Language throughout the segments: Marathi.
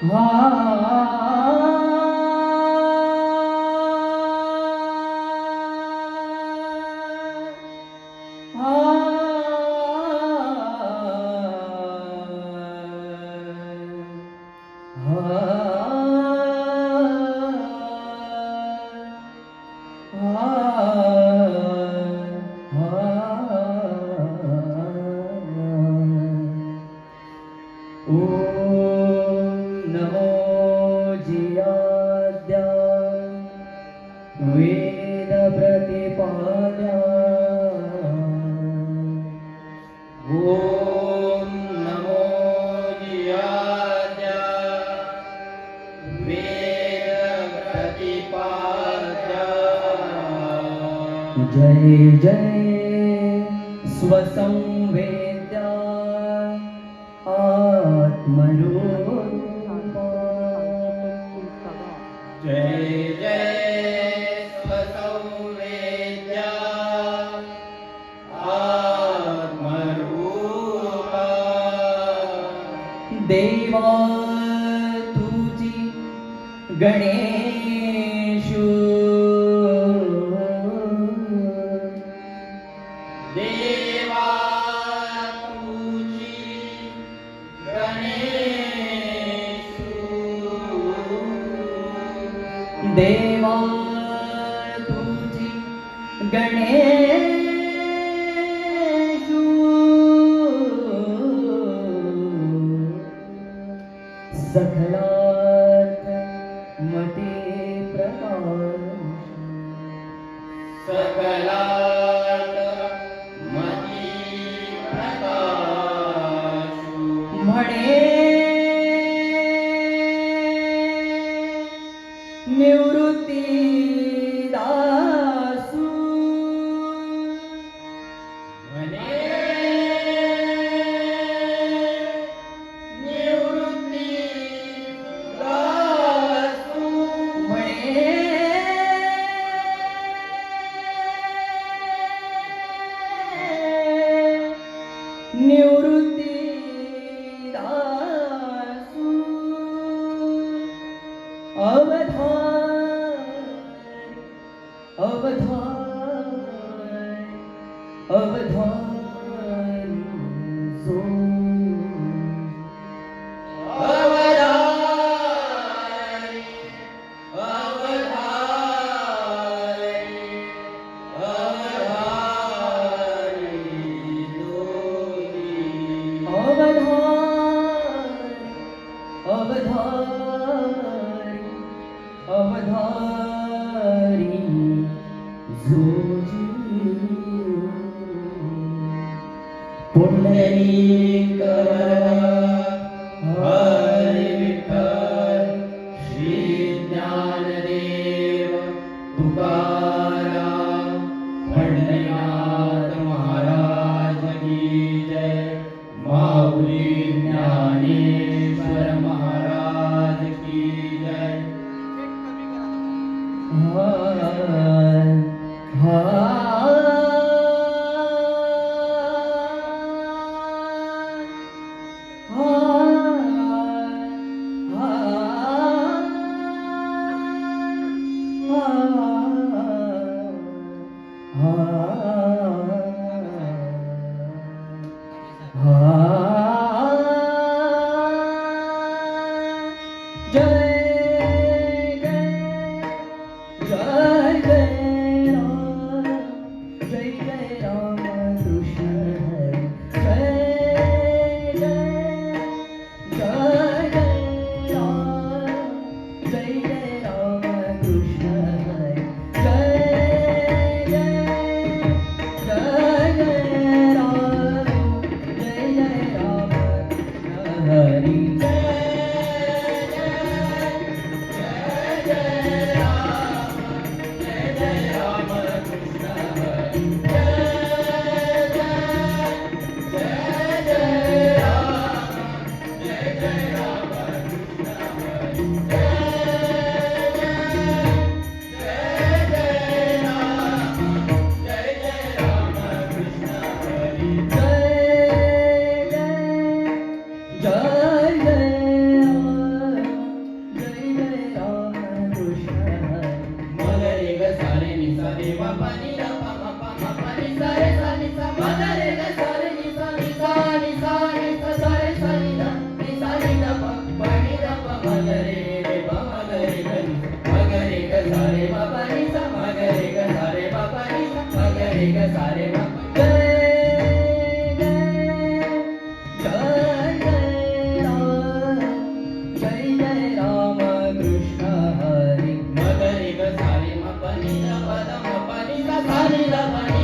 Wow. वेद आत्मरूप। सकलात मती प्रकाशु। म्हणे Oh. Hare Rama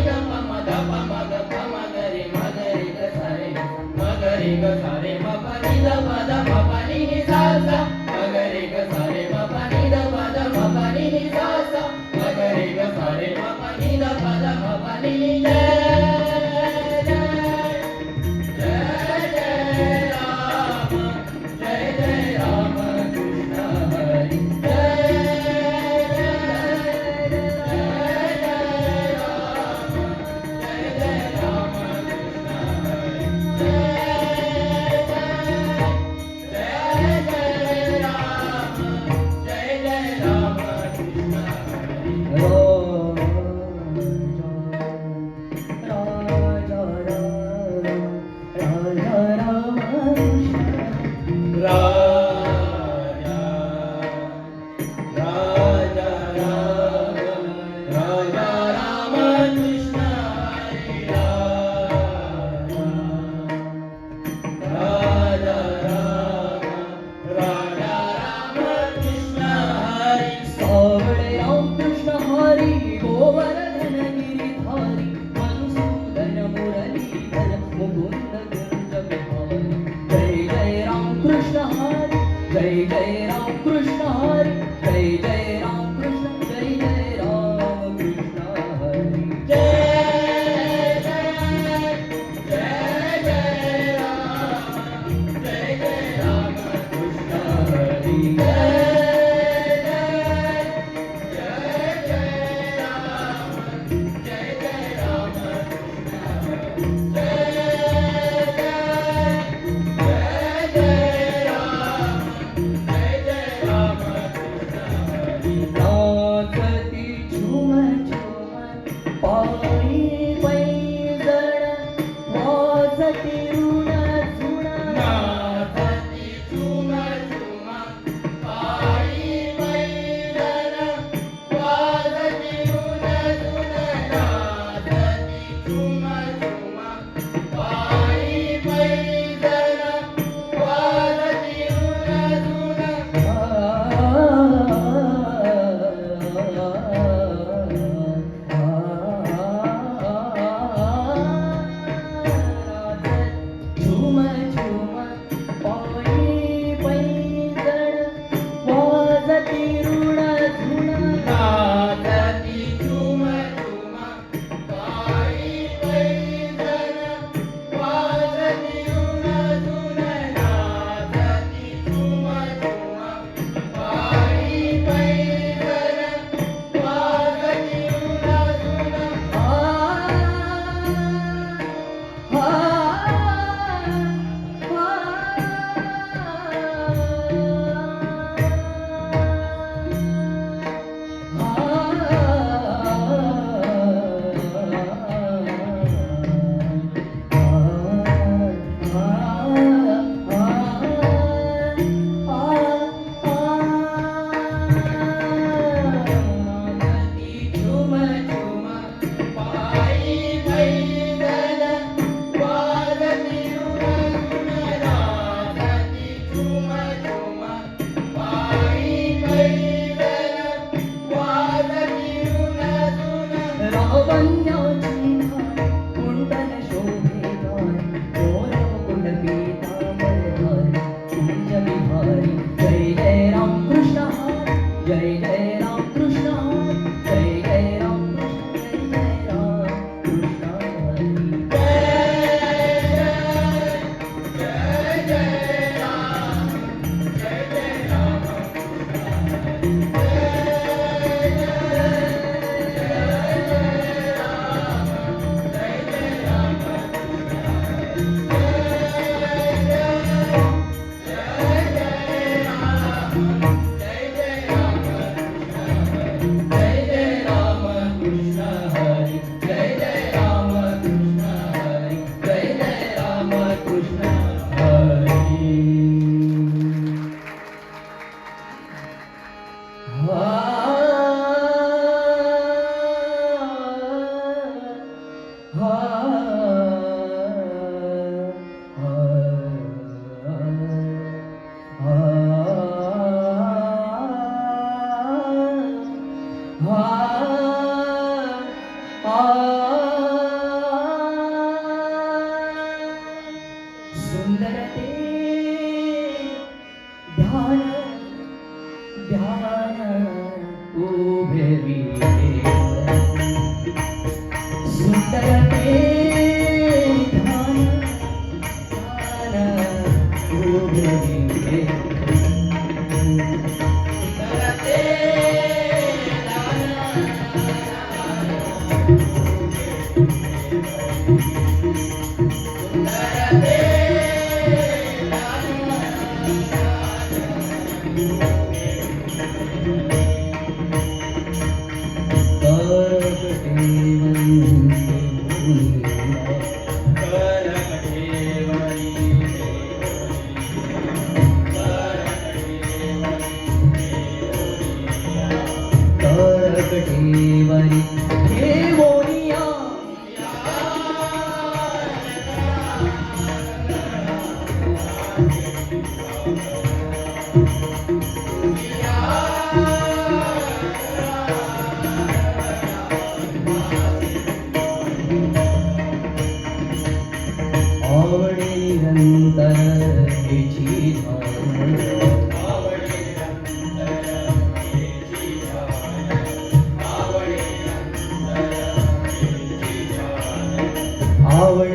அவளை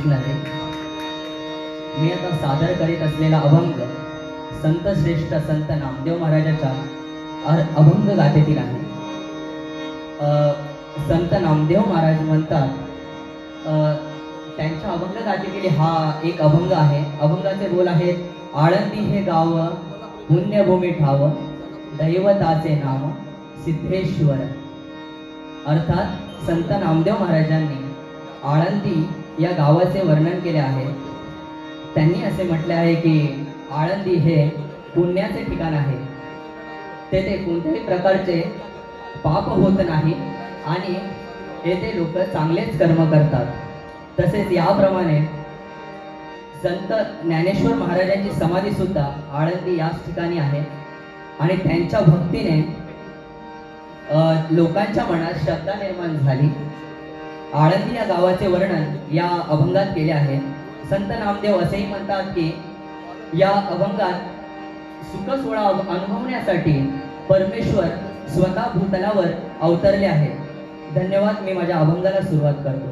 कृष्णरे मी आता सादर करीत असलेला अभंग संत श्रेष्ठ संत नामदेव महाराजाच्या अभंग गाथेतील आहे. संत नामदेव महाराज म्हणतात त्यांच्या अभंग गाथेतील हा एक अभंग आहे. अभंगाचे बोल आहेत आळंदी हे गाव पुण्यभूमी ठाव दैवताचे नाव सिद्धेश्वर. अर्थात संत नामदेव महाराजांनी आळंदी या गावाचे वर्णन केले आहे. त्यांनी असे म्हटले आहे की आळंदी हे पुण्याचे ठिकाण आहे. तेथे कोणत्याही प्रकारचे पाप होत नाही आणि येथे लोक चांगलेच कर्म करतात. तसेच याप्रमाणे संत ज्ञानेश्वर महाराजांची समाधी सुद्धा आळंदी याच ठिकाणी आहे. आणि त्यांच्या भक्तीने लोकांच्या मनात श्रद्धा निर्माण झाली. आळंदी या गावाचे वर्णन या अभंगात केले आहे. संत नामदेव असेही म्हणतात की या अभंगात सुख सोहळा अनुभवण्यासाठी परमेश्वर स्वतः भूतलावर अवतरले आहे. धन्यवाद मी माझ्या अभंगाला सुरुवात करतो.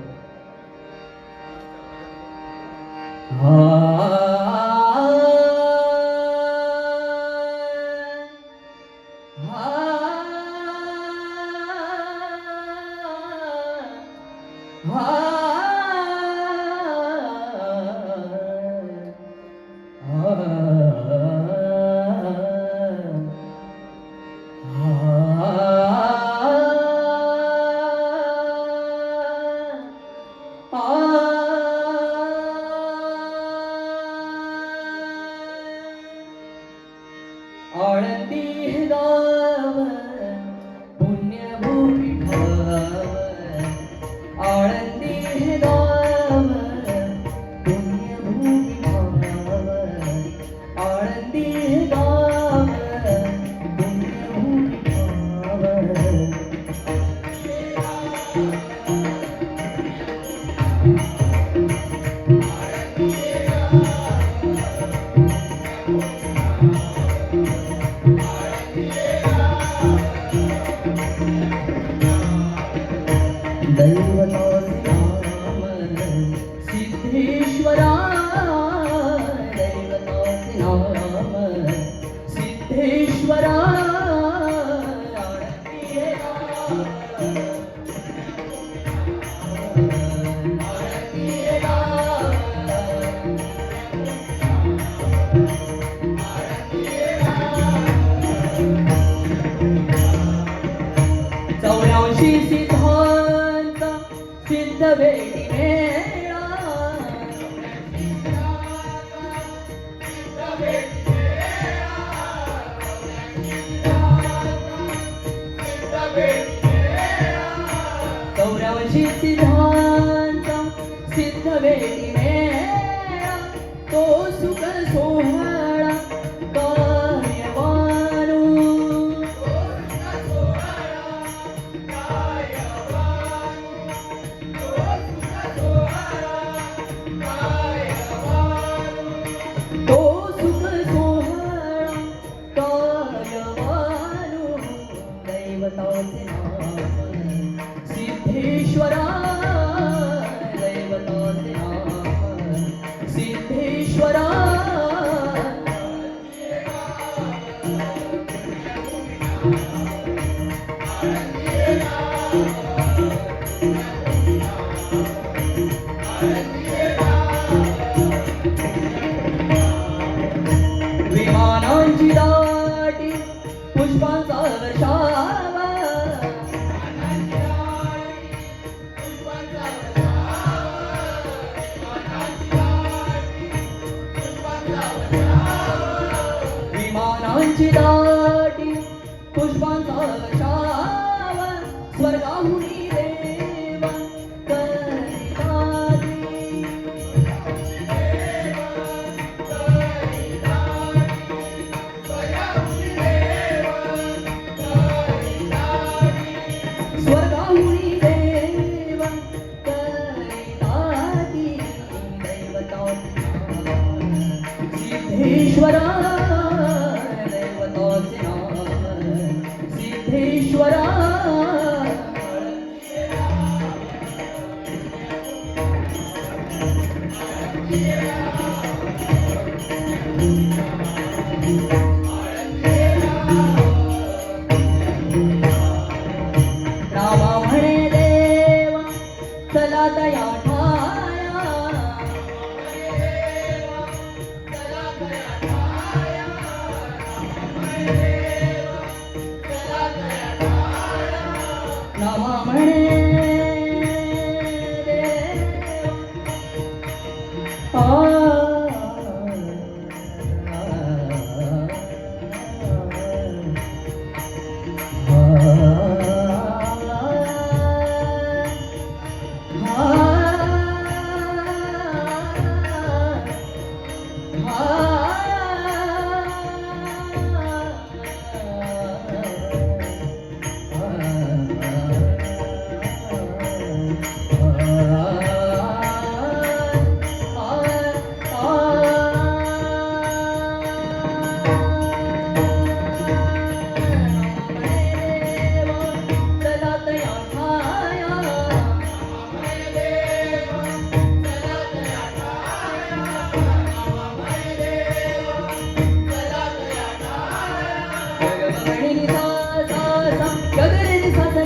हा गाव. आळंदी